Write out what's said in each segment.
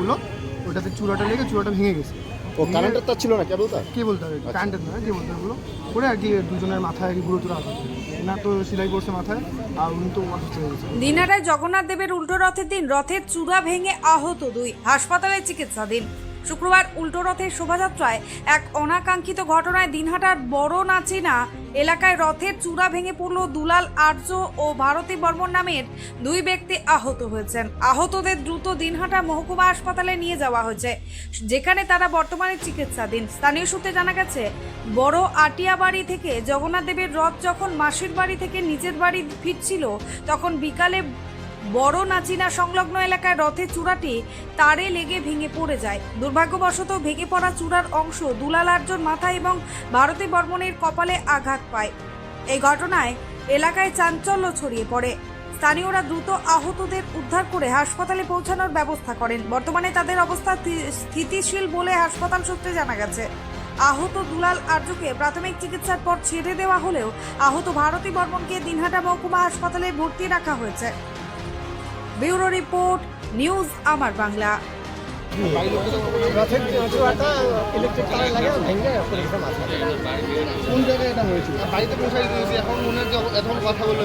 তারগুলো ওটাতে চূড়াটা লেগে চূড়াটা ভেঙে গেছে। ও কারেন্টের তার ছিল না কেবল তার? কে বলতে হবে? কারেন্টের না কি বলতে হবে করে আর কি দুজনের মাথায় আর কি গুরুতর আঘাত না তো সেলাই করছে মাথায় আর উনি তো অসুস্থ হয়ে গেছে। দিনারায় জগন্নাথ দেবের উল্টো রথের দিন রথের চূড়া ভেঙে আহত দুই হাসপাতালে চিকিৎসাধীন। শুক্রবার উল্টো রথের শোভাযাত্রায় এক অনাকাঙ্ক্ষিত ঘটনায় দিনহাটার বড় নাচিনা এলাকায় রথের চূড়া ভেঙে পড়ল দুলাল আর্য ও ভারতী বর্মন নামের দুই ব্যক্তি আহত হয়েছেন। আহতদের দ্রুত দিনহাটা মহকুমা হাসপাতালে নিয়ে যাওয়া হয়েছে, যেখানে তারা বর্তমানে চিকিৎসাধীন। স্থানীয় সূত্রে জানা গেছে, বড় আটিয়াবাড়ি থেকে জগন্নাথ দেবের রথ যখন মাসির বাড়ি থেকে নিজের বাড়ি ফিরছিল, তখন বিকালে বড় নাচিনা সংলগ্ন এলাকায় রথের চূড়াটি তারে লেগে ভেঙে পড়ে যায়। দুর্ভাগ্যবশত ভেঙে পড়া চূড়ার অংশ দুলাল আর্যর মাথা এবং ভারতী বর্মনের কপালে আঘাত পায়। এই ঘটনায় এলাকায় চাঞ্চল্য ছড়িয়ে পড়ে। স্থানীয়রা দ্রুত আহতদের উদ্ধার করে হাসপাতালে পৌঁছানোর ব্যবস্থা করেন। বর্তমানে তাদের অবস্থা স্থিতিশীল বলে হাসপাতাল সূত্রে জানা গেছে। আহত দুলাল আর্যকে প্রাথমিক চিকিৎসার পর ছেড়ে দেওয়া হলেও আহত ভারতী বর্মনকে দিনহাটা মহকুমা হাসপাতালে ভর্তি রাখা হয়েছে। ব্যুরো রিপোর্ট, নিউজ আমার বাংলা। কোন এটা বাড়িতে এখন মনে হচ্ছে এখন কথা বলল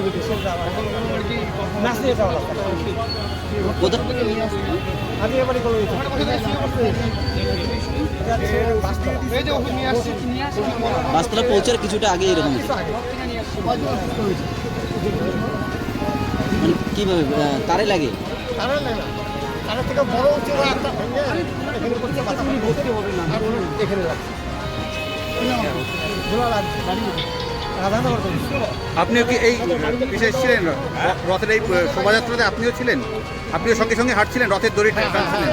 পৌঁছার কিছুটা আগে এরকম কীভাবে তারে লাগে? তারা নেই না তারা থেকে বড় চূড়া একটা ভেঙে এখানে পড়ছে ভর্তি হবে না। এখানে রাখছে ভোলা লাগছে রাধানগর আপনিও কি এই বিশেষ ছিলেন? রথের এই শোভাযাত্রাতে আপনিও ছিলেন? আপনিও সঙ্গে সঙ্গে হাঁটছিলেন রথের দড়ি টানছিলেন?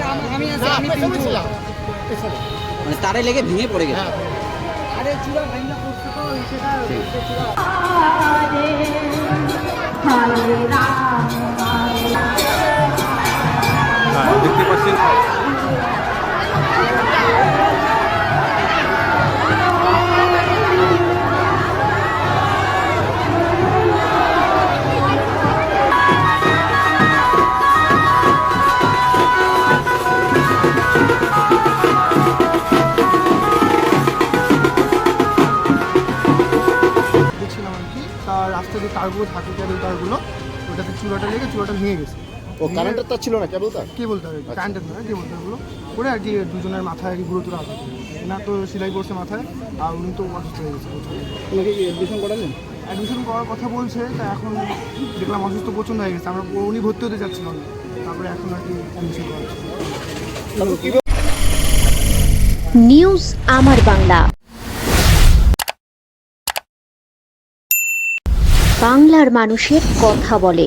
আমি পেছনে মানে তারে লেগে ভেঙে পড়ে গেছে। দেখতে পাচ্ছেন দেখছিলাম আর কি তার রাস্তা যে তারগুলো থাকে তারগুলো ওটাতে চূড়াটা লেগে চূড়াটা ভেঙে গেছে। ও কারেন্টের তার ছিল না কেবল তার কে বলতে? হবে কারেন্টের নয় কে বলতে হবে করে আর কি দুজনের মাথায় আর কি গুঁড়ো আঘাত না তো সেলাই পড়ছে মাথায় আর উনি তো অসুস্থ হয়ে গেছে ওনাকে এডমিশন করালেন? অ্যাডমিশন করার কথা বলছে তা এখন দেখলাম অসুস্থ প্রচণ্ড হয়ে গেছে। আমরা উনি ভর্তি হতে চাচ্ছিলাম। তারপরে এখন আর কি অ্যাডমিশন করা নিউজ আমার বাংলা বাংলার মানুষের কথা বলে।